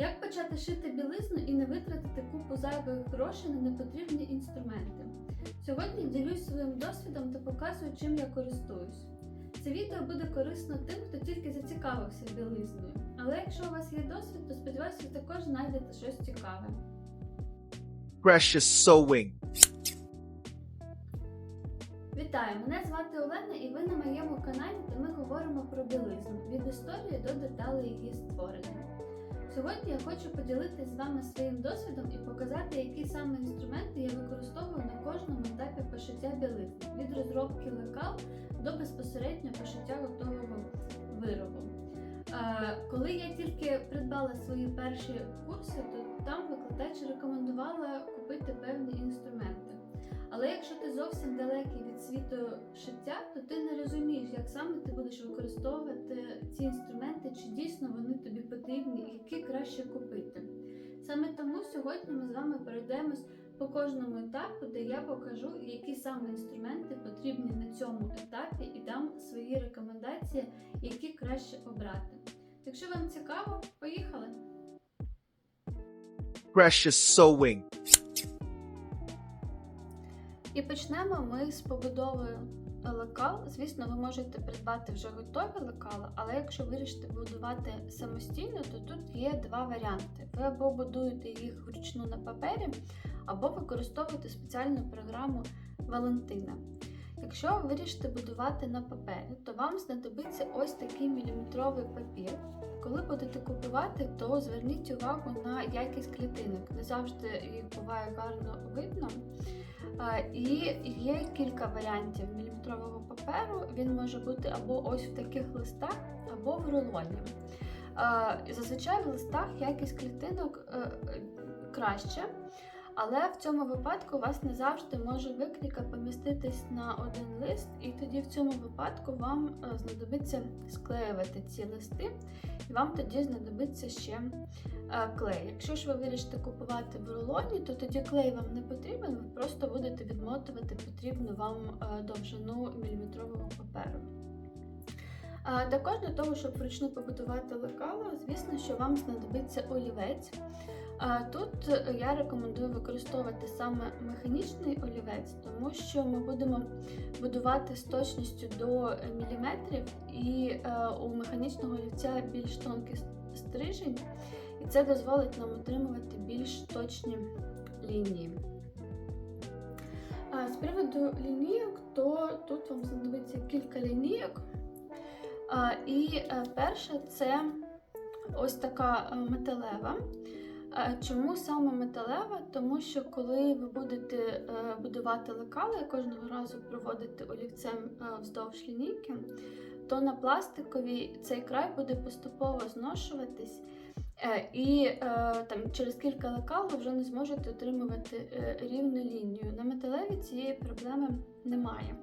Як почати шити білизну і не витратити купу зайвих грошей на непотрібні інструменти? Сьогодні ділюсь своїм досвідом та показую, чим я користуюсь. Це відео буде корисно тим, хто тільки зацікавився білизною. Але якщо у вас є досвід, то сподіваюся, ви також знайдете щось цікаве. Precious Sewing. Вітаю! Мене звати Олена і ви на моєму каналі, де ми говоримо про білизну від історії до деталей її створення. Сьогодні я хочу поділитися з вами своїм досвідом і показати, які саме інструменти я використовую на кожному етапі пошиття білизни від розробки лекал до безпосередньо пошиття готового виробу. Коли я тільки придбала свої перші курси, то там викладач рекомендувала купити певні інструменти. Але якщо ти зовсім далекий від світу шиття, то ти не розумієш, як саме ти будеш використовувати ці інструменти, чи дійсно вони тобі потрібні, які краще купити. Саме тому сьогодні ми з вами перейдемось по кожному етапу, де я покажу, які саме інструменти потрібні на цьому етапі, і дам свої рекомендації, які краще обрати. Якщо вам цікаво, поїхали! Precious Sewing. І почнемо ми з побудови лекал. Звісно, ви можете придбати вже готові лекала, але якщо вирішите будувати самостійно, то тут є два варіанти. Ви або будуєте їх вручну на папері, або використовуєте спеціальну програму Валентина. Якщо ви вирішите будувати на папері, то вам знадобиться ось такий міліметровий папір. Коли будете купувати, то зверніть увагу на якість клітинок. Не завжди їх буває гарно видно. І є кілька варіантів міліметрового паперу. Він може бути або ось в таких листах, або в рулоні. Зазвичай в листах якість клітинок е, краще, але в цьому випадку вас не завжди може викрійка поміститись на один лист, і тоді в цьому випадку вам е, знадобиться склеювати ці листи, і вам тоді знадобиться ще е, клей. Якщо ж ви вирішите купувати в рулоні, то тоді клей вам не потрібен, ви просто будете відмотувати потрібну вам е, довжину міліметрового паперу. Також для того, щоб вручну побудувати лекало, звісно, що вам знадобиться олівець. Тут е, я рекомендую використовувати саме механічний олівець, тому що ми будемо будувати з точністю до міліметрів, і е, у механічного олівця більш тонкий стрижень, і це дозволить нам отримувати більш точні лінії. З приводу лінійок, то тут вам знадобиться кілька лінійок. І е, перша це ось така е, металева. Чому саме металева? Тому що коли ви будете е, будувати лекала і кожного разу проводити олівцем е, вздовж лінійки, то на пластиковій цей край буде поступово зношуватись, е, і там через кілька лекал ви вже не зможете отримувати рівну лінію. На металевій цієї проблеми немає.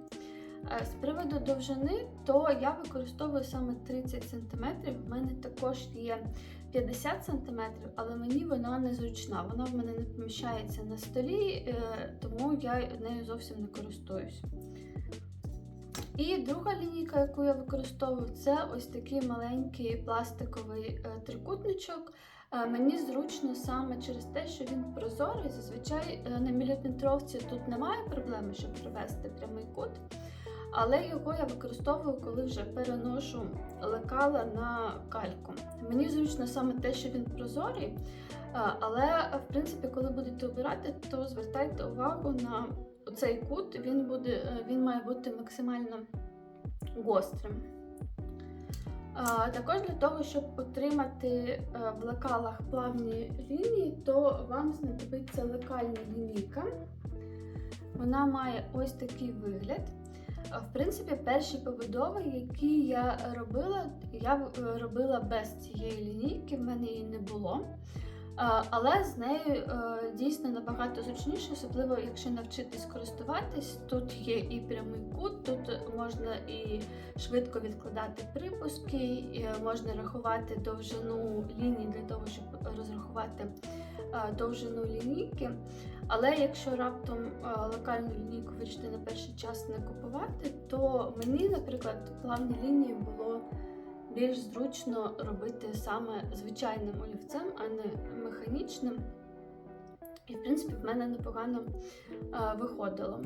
З приводу довжини, то я використовую саме 30 см. У мене також є 50 см, але мені вона незручна. Вона в мене не поміщається на столі, е, тому я нею зовсім не користуюсь. І друга лінійка, яку я використовую, це ось такий маленький пластиковий е, трикутничок. Е, Мені зручно саме через те, що він прозорий. Зазвичай на міліметровці тут немає проблеми, щоб провести прямий кут. Але його я використовую, коли вже переношу лекала на кальку. Мені зручно саме те, що він прозорий, але в принципі, коли будете обирати, то звертайте увагу на цей кут, він, буде, е, він має бути максимально гострим. Також для того, щоб отримати е, в лекалах плавні лінії, то вам знадобиться лекальна лінійка. Вона має ось такий вигляд. В принципі, перші побудови, які я робила, я е, робила без цієї лінійки, в мене її не було. Але з нею е, дійсно набагато зручніше, особливо якщо навчитись користуватись. Тут є і прямий кут, тут можна і швидко відкладати припуски, і можна рахувати довжину лінії для того, щоб розрахувати е, довжину лінійки. Але якщо раптом локальну лінійку вирішити на перший час не купувати, то мені, наприклад, плавні лінії було більш зручно робити саме звичайним олівцем, а не механічним. І, в принципі, в мене непогано виходило.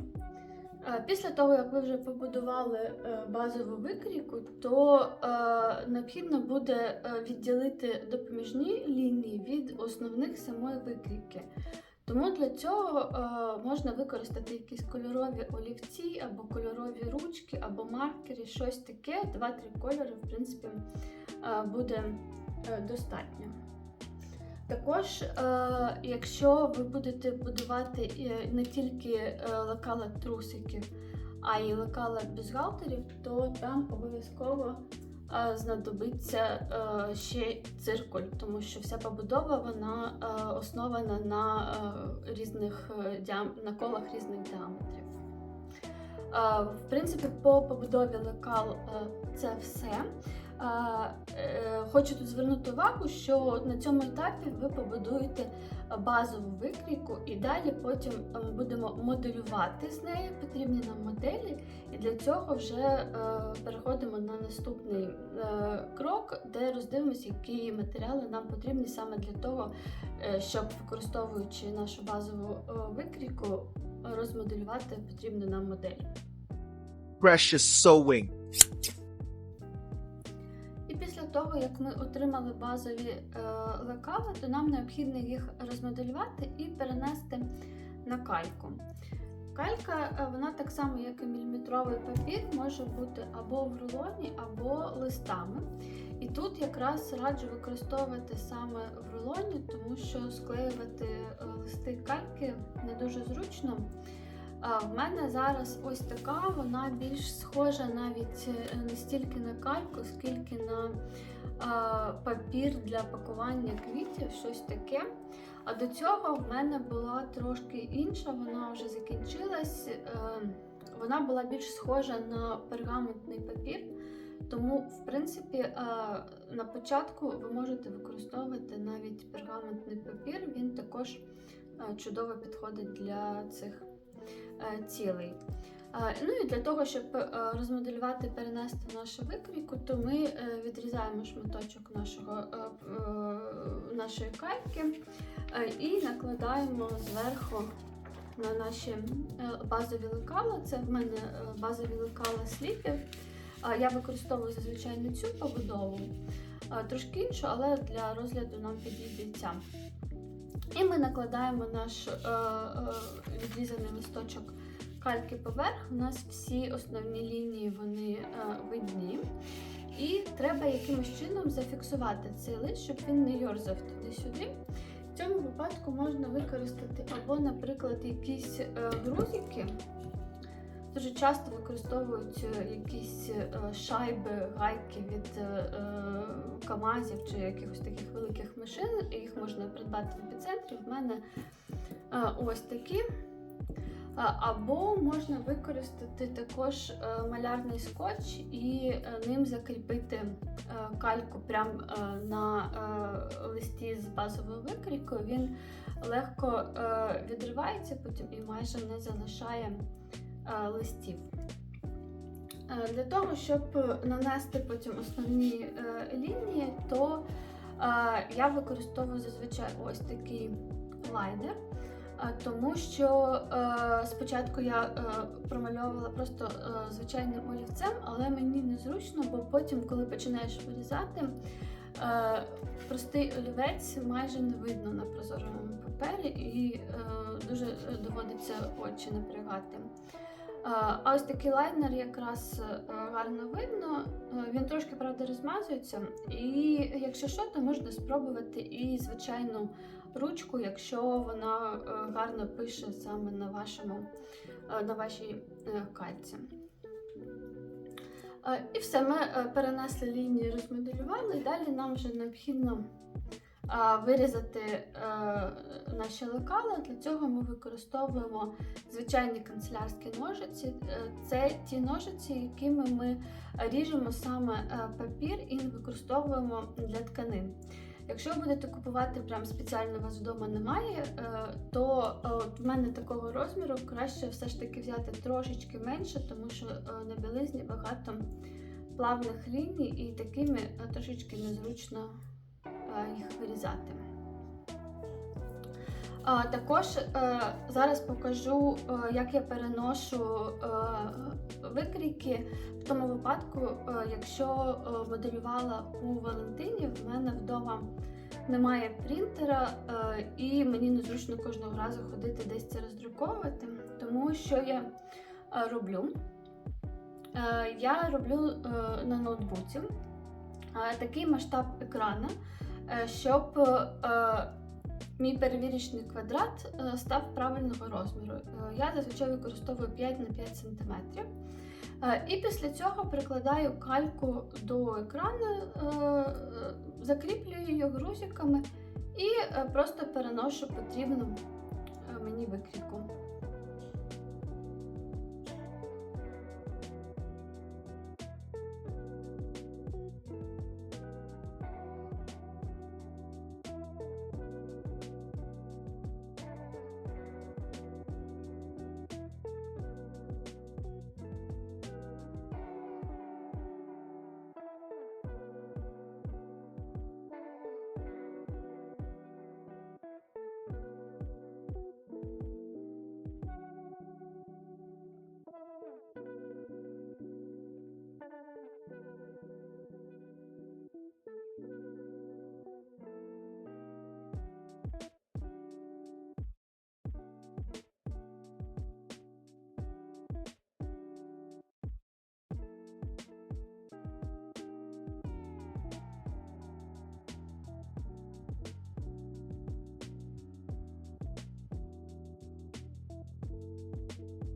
Після того, як ви вже побудували е, базову викрійку, то е, необхідно буде е, відділити допоміжні лінії від основних самої викрійки. Тому для цього е, можна використати якісь кольорові олівці, або кольорові ручки, або маркери, щось таке. Два-три кольори, в принципі, е, буде е, достатньо. Також, е, якщо ви будете будувати е, не тільки е, лекала трусиків, а й лекала бюстгальтерів, то там обов'язково знадобиться е, ще циркуль, тому що вся побудова вона е, основана на е, різних на колах різних діаметрів. В принципі, по побудові лекал це все. Хочу тут звернути увагу, що на цьому етапі ви побудуєте базову викрійку, і далі потім е, будемо моделювати з неї потрібні нам моделі, і для цього вже е, переходимо на наступний е, крок, де роздивимося, які матеріали нам потрібні саме для того, щоб використовуючи нашу базову викрійку, розмоделювати потрібну нам модель. Precious sewing. Того, як ми отримали базові е, лекала, то нам необхідно їх розмоделювати і перенести на кальку. Калька, е, вона так само, як і міліметровий папір, може бути або в рулоні, або листами. І тут якраз раджу використовувати саме в рулоні, тому що склеювати е, листи кальки не дуже зручно. В мене зараз ось така, вона більш схожа навіть е, не стільки на кальку, скільки на папір для пакування квітів, щось таке. А до цього в мене була трошки інша, вона вже закінчилась. Е, Вона була більш схожа на пергаментний папір. Тому, в принципі, е, на початку ви можете використовувати навіть пергаментний папір, він також чудово підходить для цих е, цілей. Е, Ну і для того, щоб е, розмоделювати, перенести нашу викрійку, то ми відрізаємо шматочок нашого, нашої кальки і накладаємо зверху на наші базові лекала. Це в мене базові лекала сліпів. Я використовую зазвичай не цю побудову, трошки іншу, але для розгляду нам підійде ця. І ми накладаємо наш е, е, відрізаний листочок кальки поверх. У нас всі основні лінії вони е, видні. І треба якимось чином зафіксувати цей лист, щоб він не йорзав туди-сюди. В цьому випадку можна використати або, наприклад, якісь е, грузики. Дуже часто використовують е, якісь е, шайби, гайки від е, КАМАЗів чи якихось таких великих машин. Їх можна придбати в епіцентрі. В мене ось такі. Або можна використати також малярний скотч і ним закріпити кальку прямо на листі з базовою викрійкою. Він легко відривається потім і майже не залишає листів. Е, Для того, щоб нанести потім основні е, лінії, то е, я використовую зазвичай ось такий лайнер. Е, Тому що е, спочатку я е, промальовувала просто е, звичайним олівцем, але мені незручно, бо потім, коли починаєш вирізати, е, простий олівець майже не видно на прозорому папері і е, дуже е, доводиться очі напрягати. А ось такий лайнер якраз е, гарно видно. Е, Він трошки, правда, розмазується. І якщо що, то можна спробувати і звичайну ручку, якщо вона е, гарно пише саме на, вашому, на вашій кальці. І все, ми перенесли лінії, розмоделювали, і далі нам вже необхідно вирізати е, наші лекала. Для цього ми використовуємо звичайні канцелярські ножиці. Е, Це ті ножиці, якими ми ріжемо саме е, папір і використовуємо для тканин. Якщо ви будете купувати прям спеціально у вас вдома немає, то от в мене такого розміру краще все ж таки взяти трошечки менше, тому що на білизні багато плавних ліній і такими трошечки незручно їх вирізати. Також е, зараз покажу, е, як я переношу е, викрійки в тому випадку, е, якщо е, моделювала у Валентині, в мене вдома немає принтера, е, і мені незручно кожного разу ходити десь це роздруковувати. Тому що я е, роблю? Е, Я роблю е, на ноутбуці е, такий масштаб екрану, е, щоб е, мій перевірочний квадрат е, став правильного розміру. Е, Я зазвичай використовую 5 на 5 см. І після цього прикладаю кальку до екрану, е, е, закріплюю її грузиками і е, просто переношу потрібну е, мені викрійку.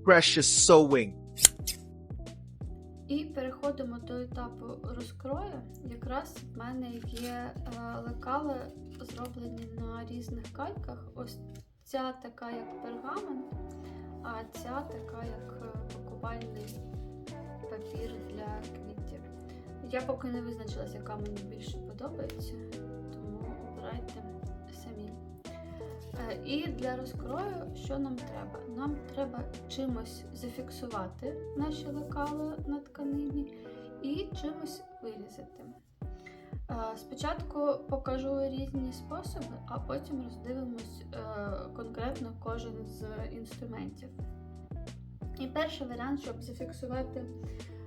Precious sewing. І переходимо до етапу розкрою. Якраз в мене є е, лекали, зроблені на різних кальках. Ось ця така, як пергамент, а ця така, як е, пакувальний папір для квітів. Я поки не визначилася, яка мені більше подобається, І для розкрою, що нам треба? Нам треба чимось зафіксувати наші лекала на тканині і чимось вирізати. Е, Спочатку покажу різні способи, а потім роздивимось е, конкретно кожен з інструментів. І перший варіант, щоб зафіксувати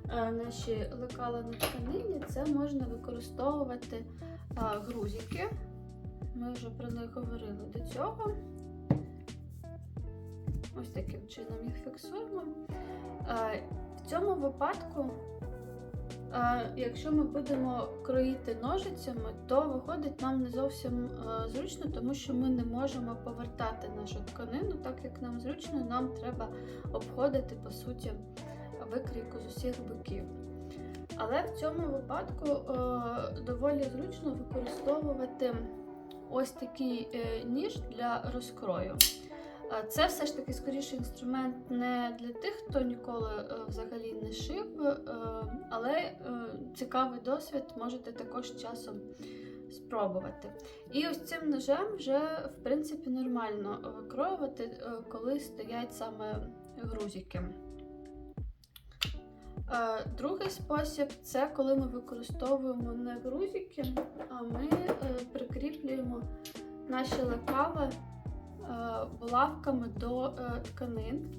е, наші лекала на тканині, це можна використовувати грузики. Ми вже про них говорили до цього. Ось таким чином їх фіксуємо. В цьому випадку, якщо ми будемо кроїти ножицями, то виходить нам не зовсім е, зручно, тому що ми не можемо повертати нашу тканину, так як нам зручно, нам треба обходити, по суті, викрійку з усіх боків. Але в цьому випадку е, доволі зручно використовувати ось такий е, ніж для розкрою. Це все ж таки скоріше інструмент не для тих, хто ніколи е, взагалі не шив, е, але цікавий досвід можете також часом спробувати. І ось цим ножем вже в принципі нормально викроювати, коли стоять саме грузики. Другий спосіб це коли ми використовуємо не грузики, а ми е, прикріплюємо наші лекала е, булавками до е, тканин.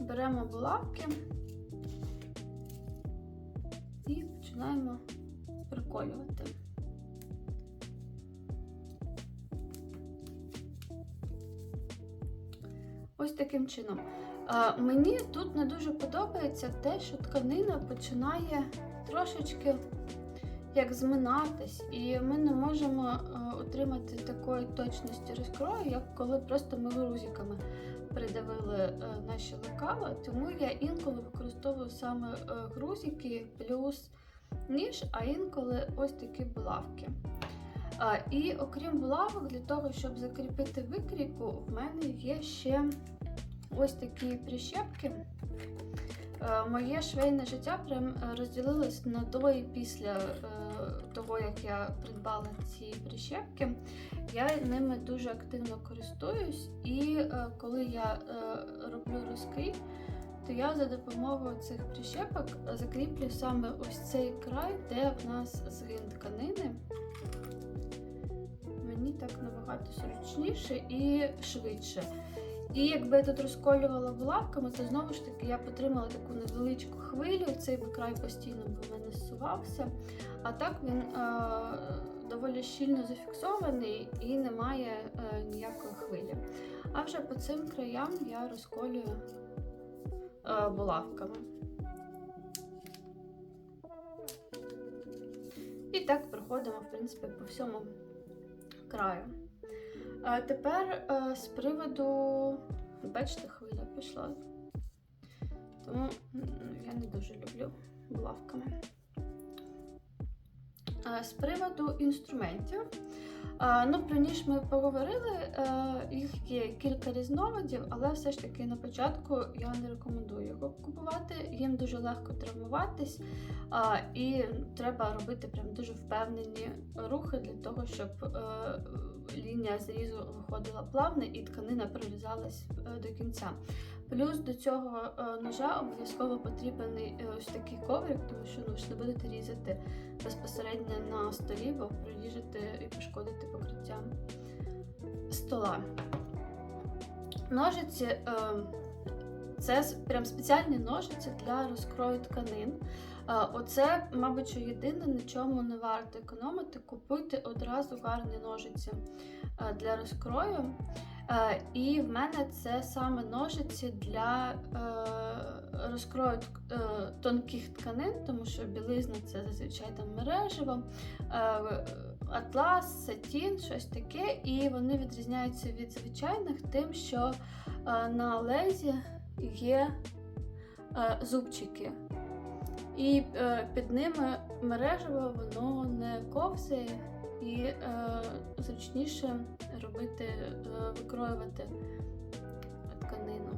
Беремо булавки і починаємо приколювати. Ось таким чином. Мені тут не дуже подобається те, що тканина починає трошечки як зминатись, і ми не можемо е, отримати такої точності розкрою, як коли просто ми грузиками придавили е, наші лекала. Тому я інколи використовую саме е, грузики плюс ніж, а інколи ось такі булавки. І окрім булавок, для того, щоб закріпити викрійку, в мене є ще ось такі прищепки. Е, Моє швейне життя прям е, розділилось на до і після е, того, як я придбала ці прищепки. Я ними дуже активно користуюсь, і коли я роблю розкрій, то я за допомогою цих прищепок закріплю саме ось цей край, де в нас згин тканини. Мені так набагато зручніше і швидше. І якби я тут розколювала булавками, то знову ж таки я потримала таку невеличку хвилю, цей край постійно б у мене зсувався. А так він е, доволі щільно зафіксований і не має е, ніякої хвилі. А вже по цим краям я розколюю е, булавками. І так проходимо, в принципі, по всьому краю. А тепер е, з приводу, бачите, хвиля пішла. Тому я не дуже люблю булавками. З приводу інструментів. Ну, про ніж ми поговорили, е, їх є кілька різновидів, але все ж таки на початку я не рекомендую його купувати. Їм дуже легко травмуватись, і треба робити прям дуже впевнені рухи для того, щоб е, лінія зрізу виходила плавно і тканина прорізалась е, до кінця. Плюс до цього е, ножа обов'язково потрібен ось такий коврик, тому що ну, ж не будете різати безпосередньо на столі, бо проріжете і пошкодите покриття стола. Ножиці е, це прям спеціальні ножиці для розкрою тканин. Е, Оце, мабуть, що єдине, на чому не варто економити. Купуйте одразу гарні ножиці е, для розкрою. Е, І в мене це саме ножиці для розкрою тонких тканин, тому що білизна це зазвичай там мережево, атлас, сатін, щось таке. І вони відрізняються від звичайних тим, що на лезі є зубчики. І е, під ними мережево воно не ковзає і е, зручніше робити, е, викроювати тканину.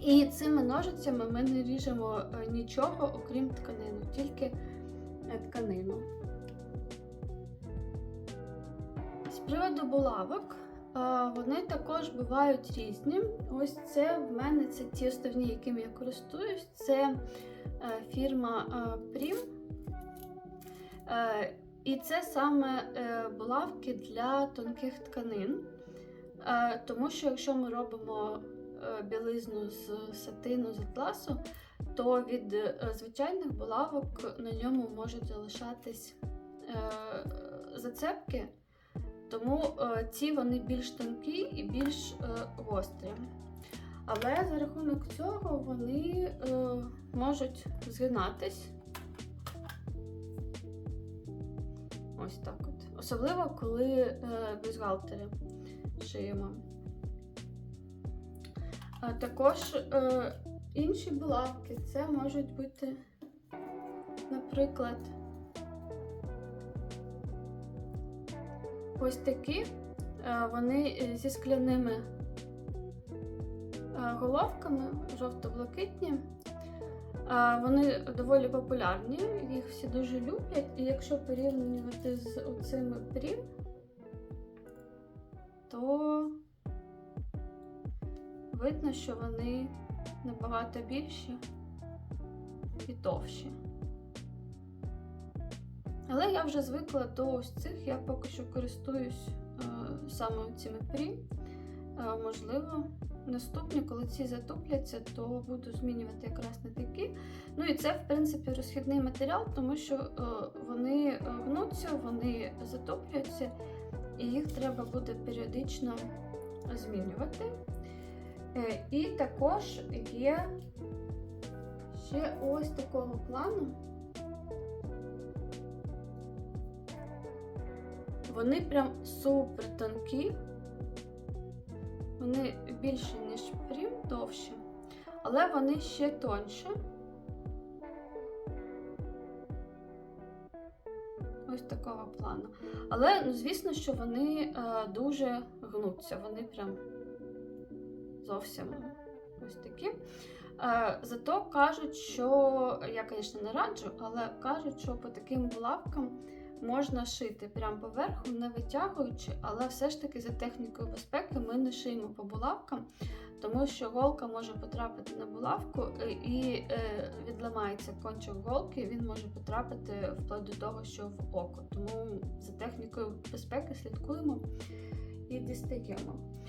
І цими ножицями ми не ріжемо е, нічого, окрім тканину, тільки е, тканину. З приводу булавок, вони також бувають різні. Ось це в мене це ті основні, якими я користуюсь. Це е, фірма е, Prim. Е, І це саме булавки для тонких тканин. Тому що якщо ми робимо білизну з сатину, з атласу, то від звичайних булавок на ньому можуть залишатись зацепки. Тому е, ці вони більш тонкі і більш е, гострі. Але за рахунок цього вони е, можуть згинатись. Ось так от. Особливо, коли бюстгальтери шиємо. Також інші булавки це можуть бути, наприклад, ось такі. Е, вони е, зі скляними е, головками, жовто-блакитні. Вони доволі популярні, їх всі дуже люблять. І якщо порівнювати з оцими прім, то видно, що вони набагато більші і товщі. Але я вже звикла до ось цих, я поки що користуюсь е, саме цими прі. Е, можливо, наступні, коли ці затупляться, то буду змінювати якраз на такі. Ну і це, в принципі, розхідний матеріал, тому що е, вони гнуться, вони затоплюються, і їх треба буде періодично змінювати. І також є ще ось такого плану. Вони прям супер тонкі. Вони більше, ніж прім, довші, але вони ще тонші. Ось такого плану. Але, ну, звісно, що вони е, дуже гнуться. Вони прям зовсім ось такі. Е, зато кажуть, що я, звісно, не раджу, але кажуть, що по таким булавкам можна шити прямо поверху, не витягуючи, але все ж таки за технікою безпеки ми не шиємо по булавкам, тому що голка може потрапити на булавку е, і е, відламається кончик голки, він може потрапити вплоть до того, що в око. Тому за технікою безпеки слідкуємо і дістаємо.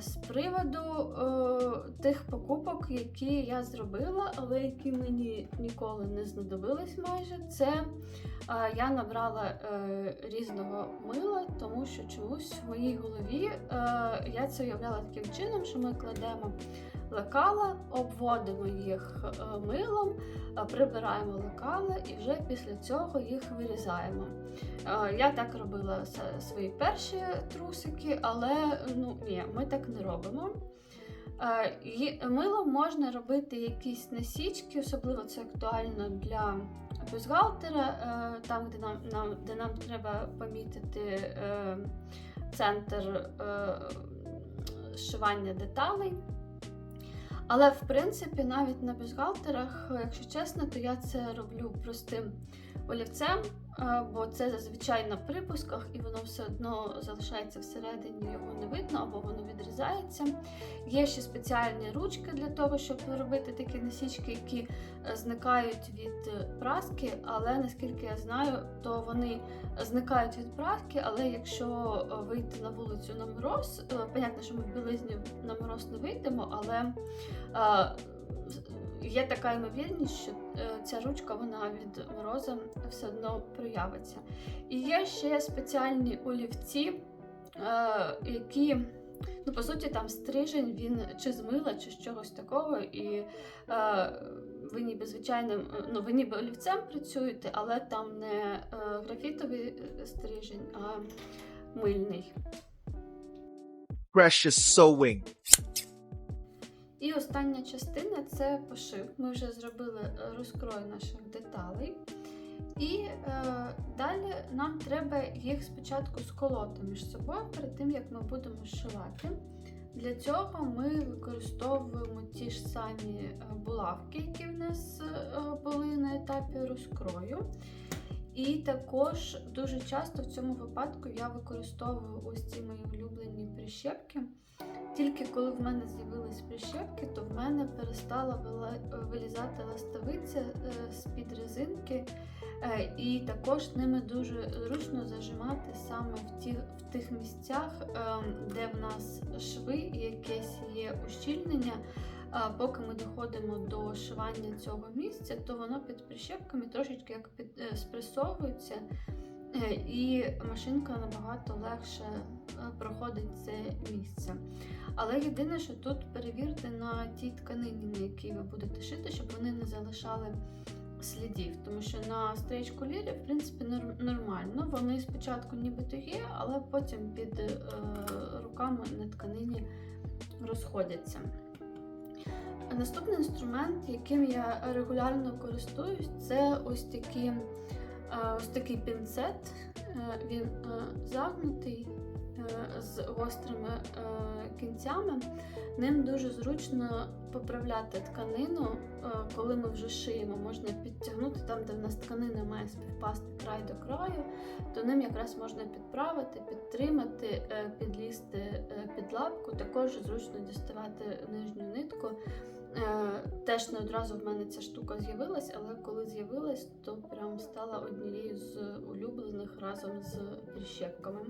З приводу е, тих покупок, які я зробила, але які мені ніколи не знадобились майже, це е, я набрала е, різного мила, тому що чомусь в моїй голові я це уявляла таким чином, що ми кладемо лекала, обводимо їх е, милом, е, прибираємо лекала і вже після цього їх вирізаємо. Е, Я так робила свої перші трусики, але ну ні, ми так не робимо. Милом можна робити якісь насічки, особливо це актуально для бюстгальтера, е, там, де нам, нам, де нам треба помітити центр зшивання деталей. Але в принципі, навіть на бюстгальтерах, якщо чесно, то я це роблю простим олівцем, бо це зазвичай на припусках, і воно все одно залишається всередині, його не видно або воно відрізається. Є ще спеціальні ручки для того, щоб робити такі насічки, які е, зникають від е, праски, але наскільки я знаю, то вони зникають від праски, але якщо е, вийти на вулицю на мороз, понятно, що ми в білизні на мороз не вийдемо, але є така ймовірність, що е, ця ручка вона від мороза все одно проявиться. І є ще спеціальні олівці, е, які, ну, по суті, там стрижень, він чи з мила, чи з чогось такого. І е, ви ніби звичайним, ну, ви ніби олівцем працюєте, але там не графітовий стрижень, а мильний. Precious sewing. І остання частина це пошив. Ми вже зробили е, розкрой наших деталей. І е, далі нам треба їх спочатку сколоти між собою перед тим, як ми будемо зшивати. Для цього ми використовуємо ті ж самі е, булавки, які в нас е, були на етапі розкрою. І також дуже часто в цьому випадку я використовую ось ці мої улюблені прищепки. Тільки коли в мене з'явились прищепки, то в мене перестала вилізати ластовиця е, з-під резинки, Е, і також ними дуже зручно зажимати саме в, ті, в тих місцях, ем, де в нас шви і якесь є ущільнення. Поки ми доходимо до шивання цього місця, то воно під прищепками трошечки як під, е, спресовується, е, і машинка набагато легше е, проходить це місце. Але єдине, що тут перевірте на тій тканині, на якій ви будете шити, щоб вони не залишали слідів. Тому що на стрічку лірі, в принципі, нормально. Вони спочатку нібито є, але потім під е, руками на тканині розходяться. Наступний інструмент, яким я регулярно користуюсь, це ось, такі, е, ось такий пінцет. Е, Він е, загнутий е, з гострими е, кінцями. Ним дуже зручно поправляти тканину, коли ми вже шиємо. Можна підтягнути там, де в нас тканина має співпасти край до краю, то ним якраз можна підправити, підтримати, підлізти під лапку. Також зручно діставати нижню нитку. Е, Теж не одразу в мене ця штука з'явилась, але коли з'явилась, то прям стала однією з улюблених разом з прищепками.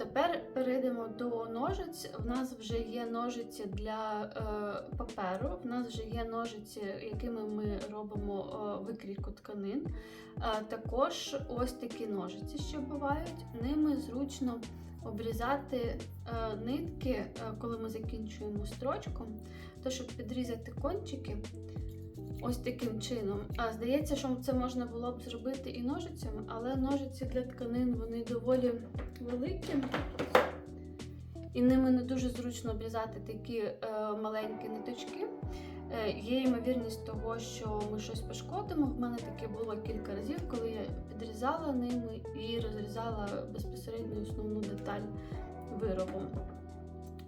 Тепер перейдемо до ножиць. В нас вже є ножиці для е, паперу, в нас вже є ножиці, якими ми робимо е, викрійку тканин. Е, також ось такі ножиці ще бувають. Ними зручно обрізати е, нитки, е, коли ми закінчуємо строчку, то щоб підрізати кончики. Ось таким чином. А здається, що це можна було б зробити і ножицями, але ножиці для тканин вони доволі великі, і ними не дуже зручно обрізати такі е, маленькі ниточки. Е, є ймовірність того, що ми щось пошкодимо. В мене таке було кілька разів, коли я підрізала ними і розрізала безпосередньо основну деталь виробу.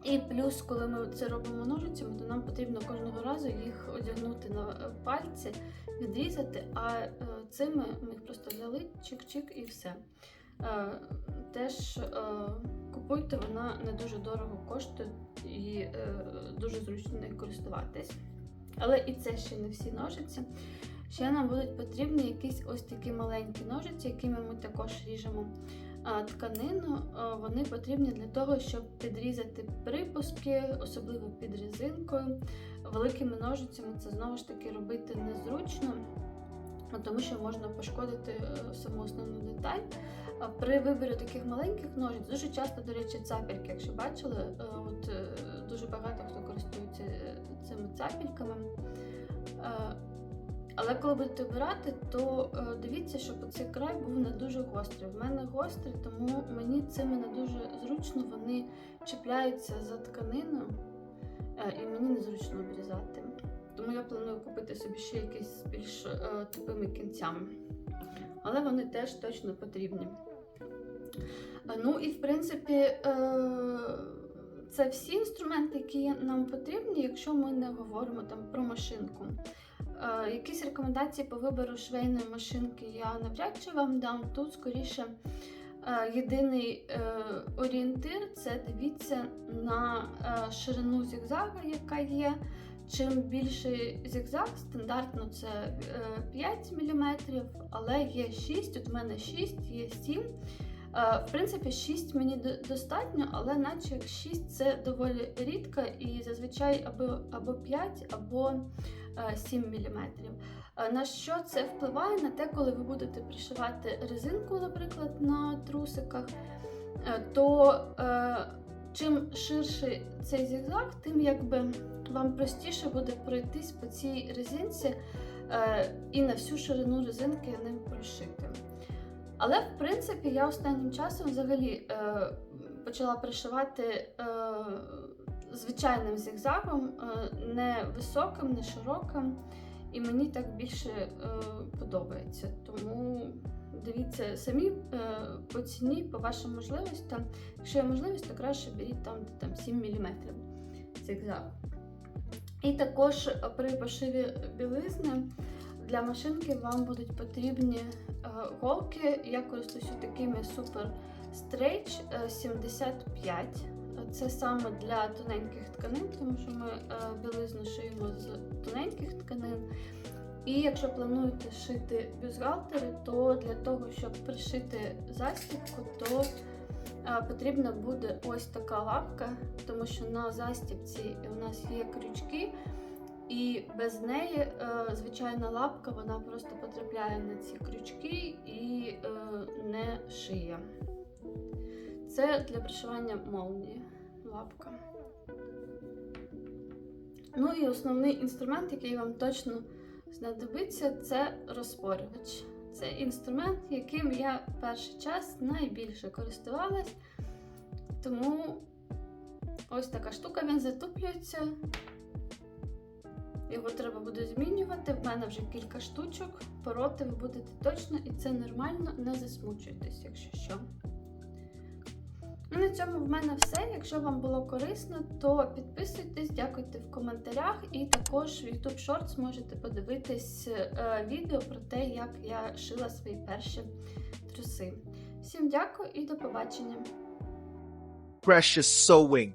І плюс, коли ми це робимо ножицями, то нам потрібно кожного разу їх одягнути на пальці, відрізати, а е, цими ми їх просто взяли, чик-чик і все. Е, Теж купуйте, вона не дуже дорого коштує і дуже зручно користуватись. Але і це ще не всі ножиці. Ще нам будуть потрібні якісь ось такі маленькі ножиці, якими ми також ріжемо тканину. Вони потрібні для того, щоб підрізати припуски, особливо під резинкою. Великими ножицями це знову ж таки робити незручно, тому що можна пошкодити е, саму основну деталь. При виборі таких маленьких ножиць дуже часто, до речі, цапельки, якщо бачили, е, от е, дуже багато хто користується цими цапельками. Е, Але коли будете обирати, то е, дивіться, щоб цей край був не дуже гострий. В мене гострий, тому мені цими не дуже зручно, вони чіпляються за тканину, е, і мені незручно обрізати. Тому я планую купити собі ще якісь з більш тупими кінцями. Але вони теж точно потрібні. Ну і в принципі, е, це всі інструменти, які нам потрібні, якщо ми не говоримо там про машинку. Е, Якісь рекомендації по вибору швейної машинки я навряд чи вам дам. Тут скоріше е, єдиний е, орієнтир це дивіться на е, ширину зігзага, яка є. Чим більший зігзаг, стандартно це е, 5 мм, але є 6, от в мене 6, є 7. Е, В принципі, 6 мені достатньо, але наче як 6 це доволі рідко і зазвичай або, або 5, або е, 7 мм. На що це впливає? На те, коли ви будете пришивати резинку, наприклад, на трусиках, е, то е, чим ширший цей зігзаг, тим якби вам простіше буде пройтись по цій резинці е, і на всю ширину резинки ним прошити. Але в принципі я останнім часом взагалі е, почала пришивати е, звичайним зігзагом, е, не високим, не широким, і мені так більше е, подобається. Тому дивіться самі е, по ціні, по вашим можливостям. Якщо є можливість, то краще беріть там, там 7 мм зігзаг. І також при пошиві білизни для машинки вам будуть потрібні е, голки. Я користуюся такими Super Stretch е, 75. Це саме для тоненьких тканин, тому що ми е, білизну шиємо з тоненьких тканин. І якщо плануєте шити бюстгальтери, то для того, щоб пришити застібку, то е, потрібна буде ось така лапка, тому що на застібці у нас є крючки, і без неї е, звичайна лапка вона просто потрапляє на ці крючки і е, не шиє. Це для пришивання молнії лапка. Ну і основний інструмент, який вам точно знадобиться, це розпорювач. Це інструмент, яким я перший час найбільше користувалась. Тому ось така штука, він затуплюється. Його треба буде змінювати. В мене вже кілька штучок. Пороти ви будете точно, і це нормально, не засмучуйтесь, якщо що. Ну, на цьому в мене все. Якщо вам було корисно, то підписуйтесь, дякуйте в коментарях, і також в YouTube Shorts можете подивитись е, відео про те, як я шила свої перші труси. Всім дякую і до побачення! Precious sewing.